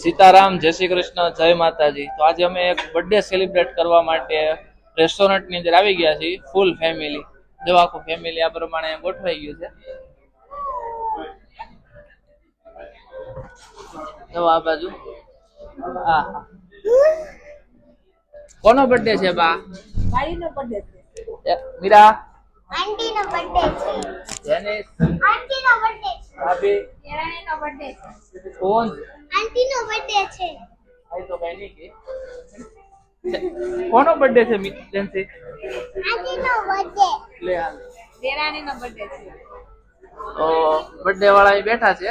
સીતારામ જય શ્રી કૃષ્ણ જય માતાજી. તો આજે અમે એક બર્થડે સેલિબ્રેટ કરવા માટે રેસ્ટોરન્ટની અંદર આવી ગયા છીએ ફૂલ ફેમિલી જો આખું ફેમિલી આ પ્રમાણે ગોઠવાઈ ગયું છે. જો આ બાજુ. હા. કોનો બર્થડે છે બા? ભાઈનો બર્થડે છે. એ, મીરા? આંટીનો બર્થડે છે. જેનિસ? આંટીનો બર્થડે છે. ભાભી? દેરાણીનો બર્થડે છે. કોણ આંટીનો બર્થડે છે. આઈ તો કઈ નહીં કે. કોનો બર્થડે છે મિત્રનસી આંટીનો બર્થડે લે આ. દેરાણીનો બર્થડે છે. તો બર્થડે વાળા અહીં બેઠા છે.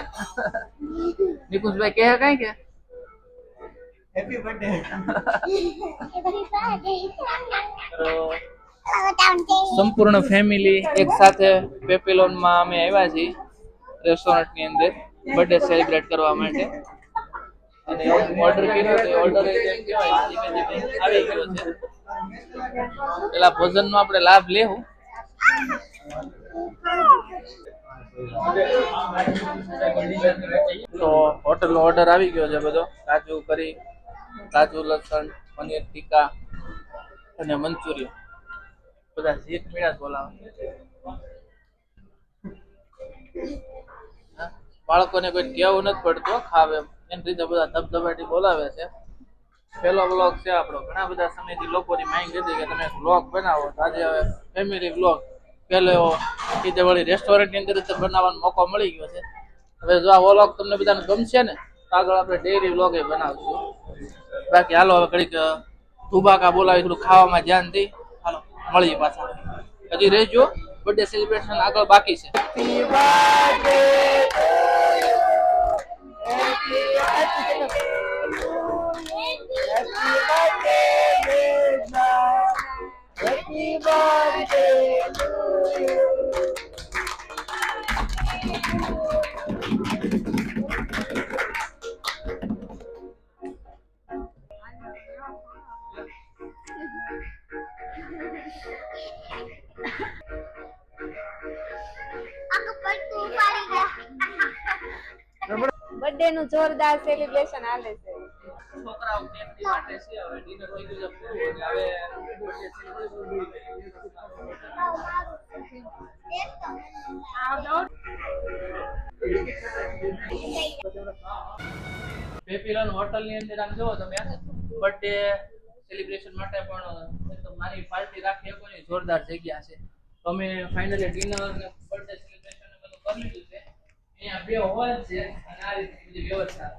નિકુંજભાઈ કહે કઈ કે? હેપી બર્થડે સંપૂર્ણ ફેમિલી એક સાથે પેપીલોનમાં અમે આવ્યા છીએ રેસ્ટોરન્ટની અંદર. બર્થડે સેલિબ્રેટ કરવા માટે. અને ઓર્ડર કર્યો તો ઓર્ડર આવી ગયો છે. પેલા ભોજનનો આપણે લાભ લેવું. તો હોટલ નો ઓર્ડર આવી ગયો છે બધો. કાજુ કરી, કાજુ, લસણ, પનીર, ટીકા અને મંચુરિયન. બધા શીખ મેળા બોલાવે. બાળકોને કોઈ કહેવું નથી પડતું ખાવે. એમ એની રીતે બધા ધબધબાટી બોલાવે છે. પહેલો વ્લોગ છે આપણો. ઘણા બધા સમયથી લોકોની માંગ હતી કે તમે વ્લોગ બનાવો. તો આજે હવે ફેમિલી વ્લોગ પહેલો એવો રીતે વળી રેસ્ટોરન્ટની અંદર રીતે બનાવવાનો મોકો મળી ગયો છે. હવે જો આ વ્લોગ તમને બધાને ગમશે ને, તો આગળ આપણે ડેરી વ્લોગ એ બનાવશું. બાકી હાલો, હવે ઘડીક ધુબાકા બોલાવી, થોડું ખાવામાં ધ્યાન દઈ હાલો, મળીએ પાછા. હજી રહેજો. બર્થડે સેલિબ્રેશન આગળ બાકી છે. આખું બર્થડે નું જોરદાર સેલિબ્રેશન હાલે છે. હોટલની અંદર આમ જોવો તમે બર્થડે સેલિબ્રેશન માટે પણ નાની પાર્ટી રાખી શકો ને જોરદાર જગ્યા છે. તો અમે ફાઇનલી ડિનર બર્થડે સેલિબ્રેશન બધું કરી લીધું છે. અહીંયા બે હોલ છે અને આ રીતે બધી વ્યવસ્થા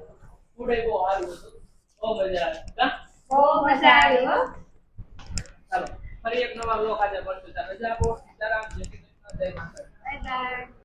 ફૂડ બહુ સારું હતું. બહુ મજા આવે? બહુ મજા આવી હો. ચાલો ફરી એક નવા બ્લોગ આજે મળશું. રજા આપો. સીતારામ જય શ્રી કૃષ્ણ જય માતા